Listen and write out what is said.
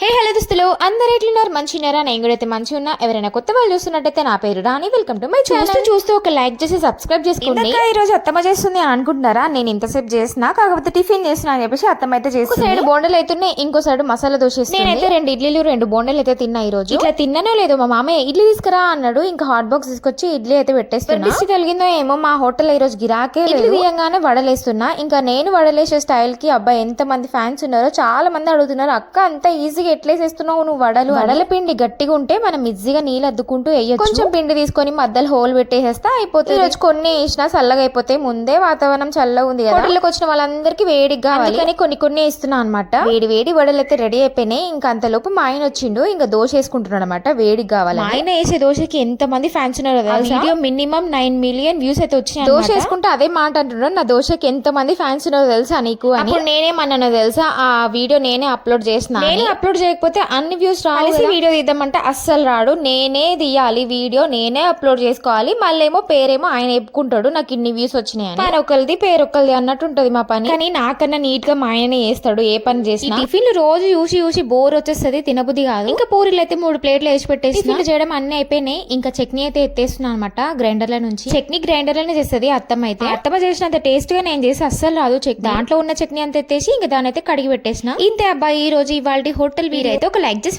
Hey hello దుస్తులు. అందరు ఎట్లున్నారు? మంచిన్నారా నేను కూడా అయితే మంచి ఉన్నా. ఎవరైనా కొత్త వాళ్ళు చూస్తున్నట్టయితే నా పేరు రాని వెల్కమ్ టు మై చూస్తూ చూస్తూ ఒక లైక్ చేసి సబ్స్క్రైబ్ చేసుకోండి. ఈ రోజు అత్తమ్మ చేస్తుంది అని అనుకుంటున్నారా? నేను ఇంతసేపు చేసిన కాకపోతే టిఫిన్ చేసిన అని చెప్పేసి అత్తమ్మ అయితే చేసి సైడ్ బోండలు అవుతున్నాయి ఇంకో సైడ్ మసాలా దోశ నేనైతే రెండు ఇడ్లీలు రెండు బోండలు అయితే తిన్నా ఈ రోజు. ఇట్లా తిన్నానో లేదో మా మామయ్య ఇడ్లీ తీసుకురా అన్నాడు. ఇంకా హాట్ బాక్స్ తీసుకొచ్చి ఇడ్లీ అయితే పెట్టేస్తున్నా. దిష్టి తొలగిందో ఏమో మా హోటల్ ఈ రోజు గిరాకే ఇడ్లీ తీయంగానే వడలేస్తున్నా. ఇంకా నేను వడలేసే స్టైల్కి అబ్బాయి ఎంత మంది ఫ్యాన్స్ ఉన్నారో చాలా మంది అడుగుతున్నారు. అక్క అంత ఈజీగా ఎట్లేసేస్తున్నావు నువ్వు వడలు? వడల పిండి గట్టిగా ఉంటే మనం ఈజీగా నీళ్ళు అద్దుకుంటూ వేయచ్చు. కొంచెం పిండి తీసుకొని మధ్యలో హోల్ పెట్టేసేస్తే అయిపోతుంది. ఈ రోజు కొన్ని వేసినా చల్లగా అయిపోతే ముందే వాతావరణం చల్లగా ఉంది కదా. హోటల్కి వచ్చిన వాళ్ళందరికీ వేడిగా కావాలి. కానీ కొన్ని కొన్ని ఇస్తున్నా అనమాట వేడి వేడి వడలు అయితే రెడీ అయిపోయినాయి. ఇంకా అంతలోపు మా ఆయన వచ్చిండు. ఇంకా దోశ వేసుకుంటున్నాడు అనమాట వేడిగా కావాలి ఆయన వేసే దోశకి ఎంత మంది ఫ్యాన్స్ ఉన్నారో video minimum nine million views అయితే వచ్చినాయి దోశ వేసుకుంటే అదే మాట అంటున్నాడు. నా దోశకి ఎంత మంది ఫ్యాన్స్ ఉన్నారో తెలుసా నీకు అని. అప్పుడు నేనేమన్నానో తెలుసా? ఆ వీడియో నేనే అప్లోడ్ చేసిన నేను అప్లోడ్ చేయకపోతే అన్ని వ్యూస్ రావాలి వీడియో తీద్దామంటే అస్సలు రాడు. నేనే తీయాలి వీడియో నేనే అప్లోడ్ చేసుకోవాలి. మళ్ళేమో పేరేమో ఆయన చెప్పుకుంటాడు నాకు ఇన్ని వ్యూస్ వచ్చినాయి పని ఒకరిది పేరు ఒకరిది అన్నట్టు ఉంటది మా పని. కానీ నాకన్నా నీట్గా మా ఆయనే చేస్తాడు. ఏ పని చేసినా. టిఫిన్ రోజు చూసి చూసి బోర్ వచ్చేస్తుంది తినబుద్ధి కాదు. ఇంకా పూరీలు అయితే మూడు ప్లేట్లు వేసి పెట్టేసి టిఫిన్ చేయడం అన్ని అయిపోయినాయి. ఇంకా చట్నీ అయితే ఎత్తేస్తున్నాను అనమాట గ్రైండర్ల నుంచి. చట్నీ గ్రైండర్లోనే చేస్తుంది అత్తమ్మ అయితే. అత్తమ్మ చేసినంత టేస్ట్గా నేను చేసి అస్సలు రాదు చట్నీ. దాంట్లో ఉన్న చట్నీ అంత ఎత్తేసి ఇంకా దాని అయితే కడిగి పెట్టేసిన. ఇంతే అబ్బాయి ఈ రోజు ఇవాళ హోటల్ వీరైతే ఒక లైక్ చేసి